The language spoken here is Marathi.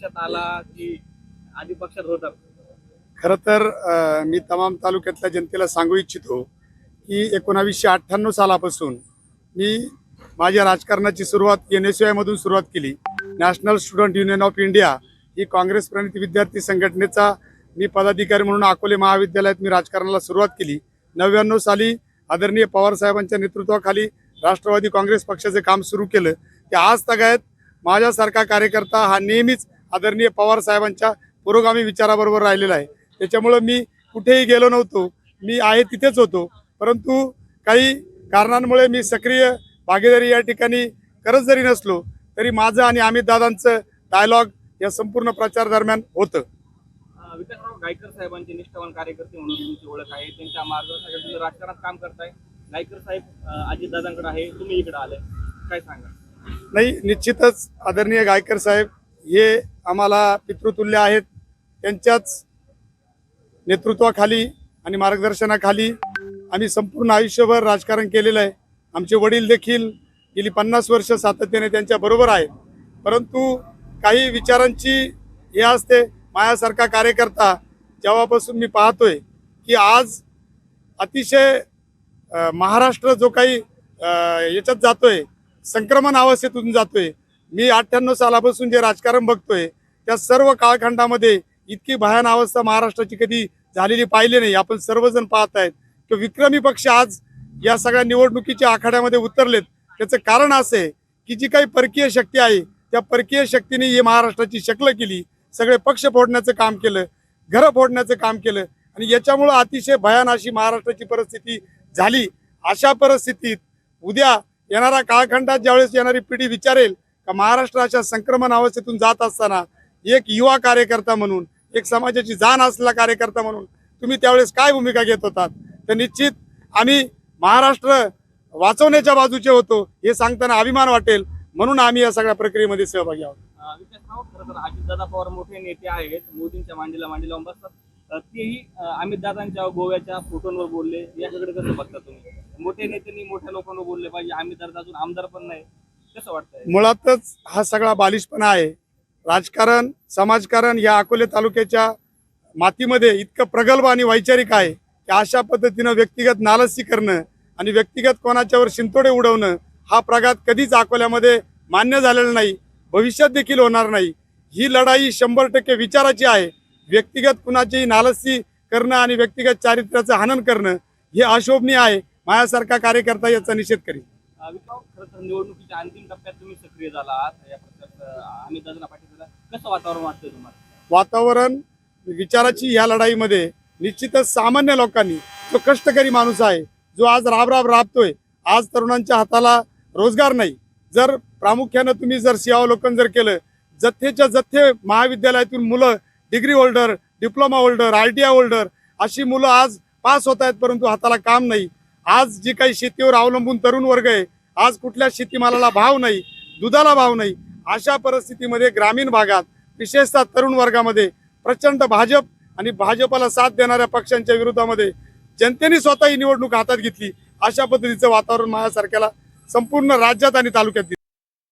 पक्षात आला की आधी पक्षात होता खरं तर मी तमाम तालुक्यातल्या जनतेला सांगू इच्छितो की एकोणावीसशे अठ्ठ्याण्णव सालापासून मी माझ्या राजकारणाची सुरुवात एन एस मधून सुरुवात केली. National student union of India ही काँग्रेस प्रणित विद्यार्थी संघटनेचा मी पदाधिकारी म्हणून अकोले महाविद्यालयात मी राजकारणाला सुरुवात केली. नव्याण्णव साली आदरणीय पवार साहेबांच्या नेतृत्वाखाली राष्ट्रवादी काँग्रेस पक्षाचे काम सुरू केलं. ते आज तगायत माझ्यासारखा कार्यकर्ता हा नेहमीच आदरणीय पवार साहेबांच्या पुरोगामी विचाराबरोबर राहिलेला आहे. त्याच्यामुळं मी कुठेही गेलो नव्हतो. मी आहे तिथेच होतो. परंतु काही कारणांमुळे मी सक्रिय भागीदारी या ठिकाणी करत जरी नसलो तरी माझं आणि अमित दादांचं डायलॉग या संपूर्ण प्रचार दरम्यान होतं. विकासराव गायकर साहेबांचे निष्ठावान कार्यकर्ते म्हणून तुमची ओळख आहे. त्यांच्या मार्गदर्शनाखाली राजकारणात काम करताय. गायकर साहेब अजित दादांकडे आहे. तुम्ही इकडे आले. काय सांगा नाही निश्चितच आदरणीय गायकर साहेब हे आम्हाला पितृतुल्य आहेत. त्यांच्याच नेतृत्वाखाली आणि मार्गदर्शनाखाली आम्ही संपूर्ण आयुष्यभर राजकारण केलेलं आहे. आमचे वडील देखील गेली पन्नास वर्ष सातत्याने त्यांच्याबरोबर आहेत. परंतु काही विचारांची हे असते माझ्यासारखा कार्यकर्ता जेव्हापासून मी पाहतोय की आज अतिशय महाराष्ट्र जो काही याच्यात जातोय संक्रमण अवस्थेतून जातोय. मी अठ्ठ्याण्णव सालापासून जे राजकारण बघतोय त्या सर्व काळखंडामध्ये इतकी भयान अवस्था महाराष्ट्राची कधी झालेली पाहिली नाही. आपण सर्वजण पाहत आहेत. की विक्रमी पक्ष आज या सगळ्या निवडणुकीच्या आखाड्यामध्ये उतरलेत. त्याचं कारण असं आहे की जी काही परकीय शक्ती आहे त्या परकीय शक्तीने ही महाराष्ट्राची शकलं केली. सगळे पक्ष फोडण्याचं काम केलं घरं फोडण्याचं काम केलं आणि याच्यामुळं अतिशय भयान अशी महाराष्ट्राची परिस्थिती झाली. अशा परिस्थितीत उद्या येणाऱ्या काळखंडात ज्यावेळेस येणारी पिढी विचारेल का महाराष्ट्राच्या संक्रमण अवस्थेतून जात असताना एक युवा कार्यकर्ता म्हणून एक समाजाची जाण असलेला कार्यकर्ता म्हणून तुम्ही त्यावेळेस काय भूमिका घेत होतात? तर निश्चित आम्ही महाराष्ट्र वाचवण्याच्या बाजूचे होतो हे सांगताना अभिमान वाटेल. म्हणून आम्ही या सगळ्या प्रक्रियेमध्ये सहभागी आहोत. अजितदादा पवार मोठे नेते आहेत. मोदींच्या मांडीला मांडी लावून बसतात तेही अमितदादांच्या गोव्याच्या फोटोंवर बोलले. याच्याकडे कसं बघता तुम्ही? मोठे नेत्यांनी मोठ्या लोकांवर बोलले पाहिजे. अमित अजून आमदार पण नाही. मुळातच हा सगळा बालिशपणा आहे. राजकारण समाजकारण या अकोले तालुक्याच्या मातीमध्ये इतकं प्रगल्भ आणि वैचारिक आहे की अशा पद्धतीनं व्यक्तिगत नालसी करणं आणि व्यक्तिगत कोणाच्यावर शिंतोडे उडवणं हा प्रघात कधीच अकोल्यामध्ये मान्य झालेला नाही. भविष्यात देखील होणार नाही. ही लढाई शंभर टक्के विचाराची आहे. व्यक्तिगत कुणाचीही नालसी करणं आणि व्यक्तिगत चारित्र्याचं हनन करणं हे अशोभनीय आहे. माझ्यासारखा कार्यकर्ता याचा निषेध करीन. खरं तर निवडणुकीच्या अंतिम टप्प्यात तुम्ही सक्रिय झाला आहात. या प्रचारात अमित दादा पाटील कसं वातावरण वाटतंय तुम्हाला? वातावरण विचाराची या लढाईमध्ये निश्चितच सामान्य लोकांनी जो कष्टकरी माणूस आहे जो आज राब राब राबतोय आज तरुणांच्या हाताला रोजगार नाही. जर प्रामुख्यानं तुम्ही जर सिंहावलोकन जर केलं जथ्थेच्या जथ्थे महाविद्यालयातून मुलं degree holder diploma holder I T I holder अशी मुलं आज पास होत आहेत परंतु हाताला काम नाही. आज जी काही शेतीवर अवलंबून तरुण वर्ग आहे आज कुठल्या शेतीमालाला भाव नाही दुधाला भाव नाही अशा परिस्थितीमध्ये ग्रामीण भागात विशेषतः तरुण वर्गामध्ये प्रचंड भाजप आणि भाजपला साथ देणाऱ्या पक्षांच्या विरोधामध्ये जनतेने स्वतः ही निवडणूक हातात घेतली अशा पद्धतीचं वातावरण माझ्यासारख्याला संपूर्ण राज्यात आणि तालुक्यात